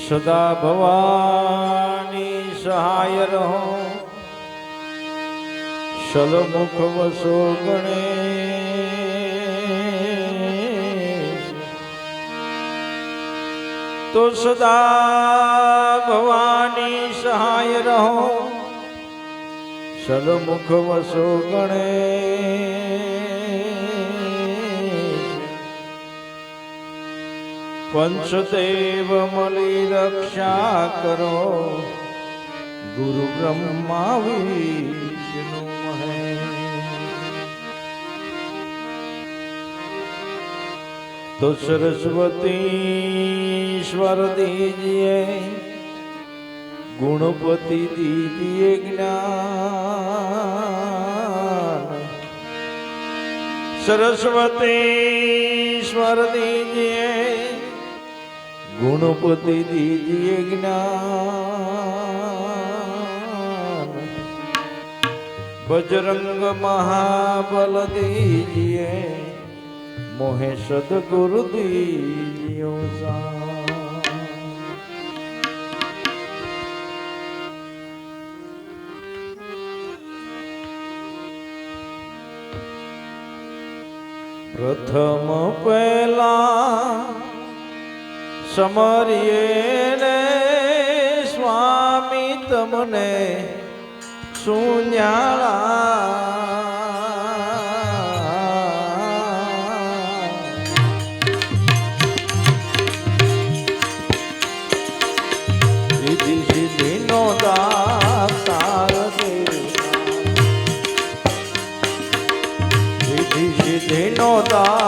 સદા ભવાની સહાય રહો સલમુખ વસો ગણે તો સદા ભવાની સહાય રહો. સદમુખ વસો ગણે. પંચદેવ મળી રક્ષા કરો. ગુરુ બ્રહ્મા વિષ્ણુ તો સરસ્વતી સ્વર દીજીએ. ગુણપતિ દીજીએ જ્ઞાન. સરસ્વતીશ્વર દીજીએ ગુણપતિ દીજીએ જ્ઞાન. બજરંગ મહાબલ દીજીએ મોહે સદગુરુ દીજીઓ સા પ્રથમ પહેલા સમરીએ ને સ્વામી તમને સુન્યાળા સિદ્ધિ નો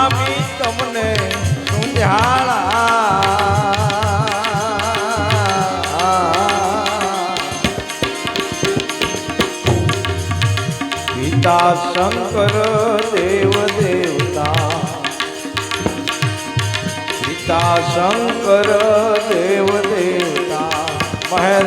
સ્વામી તમને સુંજાળા પિતા શંકર દેવ દેવતા. પિતા શંકર દેવ દેવતા. મહેર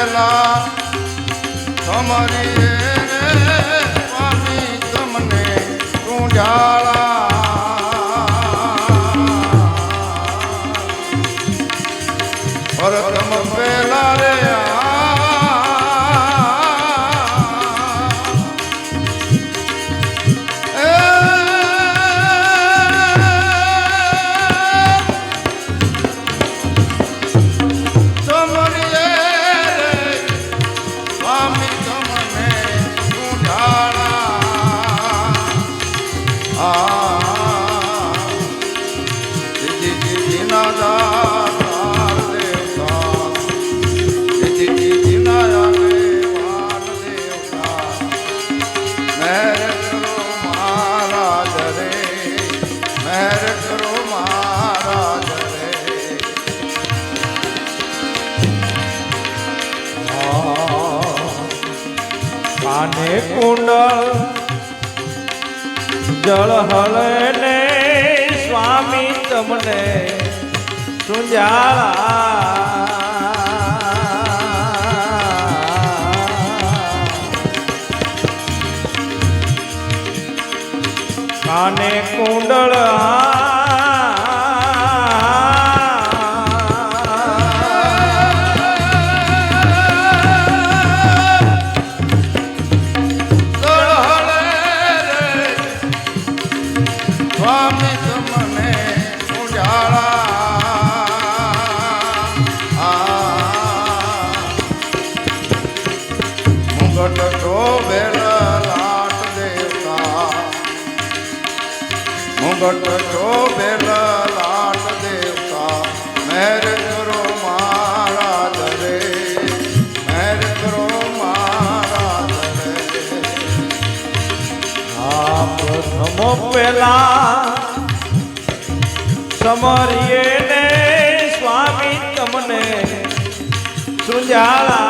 પહેલા તમારી સ્વામી તમને સુંજાળા પરમ પહેલા રે સ્વામી આને કુંડળ જળહળ ને સ્વામી તમને સુંજાળા. કાને કુંડળ આ શોભેલ લાટ દેવતા મુગટ શોભેલ લાટ દેવતા મેર કરો મારા ધરે. મેર કરો મારા ધરે. આ પ્રથમો પેલા સમરીએ ને સ્વામી તમને સુજાળા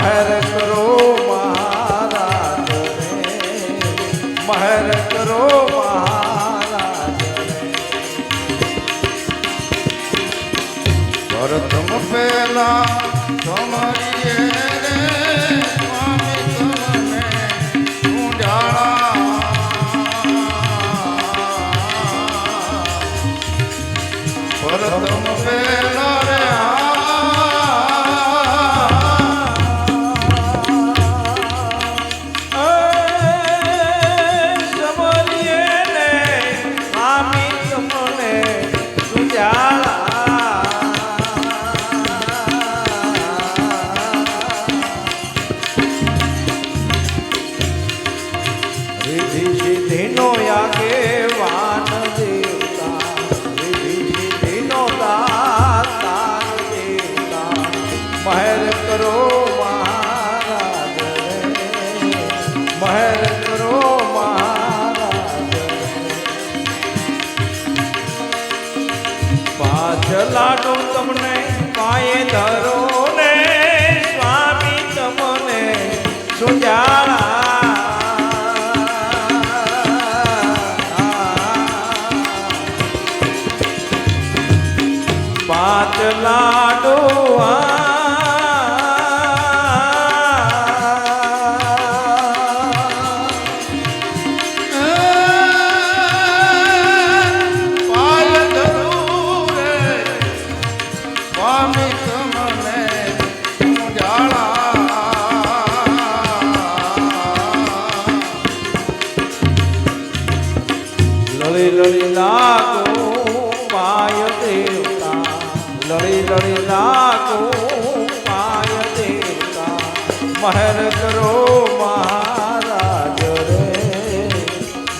મહેર કરો મહારાજ મહેર કરો મહારાજ ભરતમ પહેલા તમારી માએ ધરો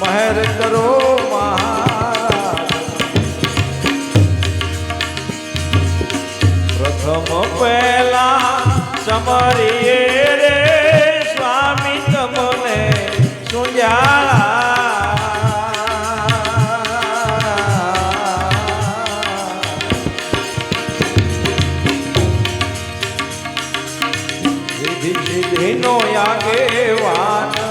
મહેર કરો પ્રથમ પહેલા સમરીએ રે સ્વામી તમને સુંજાળા નો આગેવાન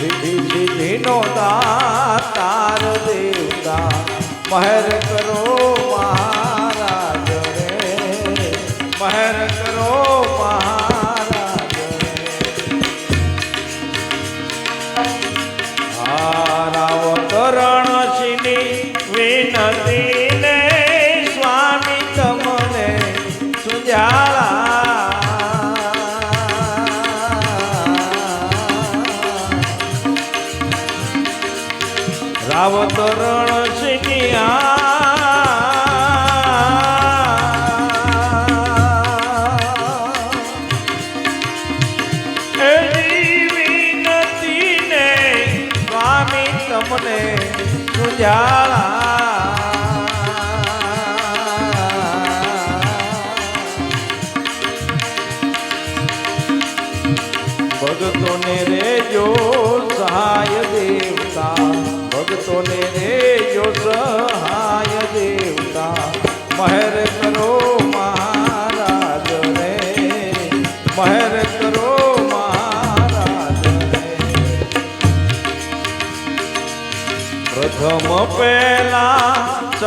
વિધિ સિદ્ધિનો દાતાર દેવતા, મહેર કરો મહારાજ રે, મહેર કરો મહારાજ રે. રાવ કરણ સિની વિનતી તમને સુજાળા ભગતોને રેજો સહાય દેવતા. ભગતોને રેજો સહાય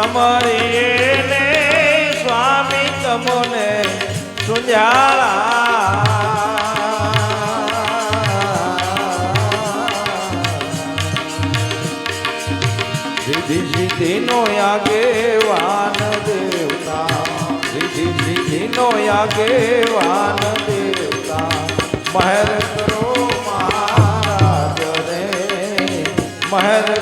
સમરીએ ને સ્વામી તમને સુંજાળા. સિદ્ધિ સિદ્ધિનો આગેવાન દેવતા. સિદ્ધિ સિદ્ધિનો આગેવાન દેવતા. મહેર કરો મહારાજ રે મહેર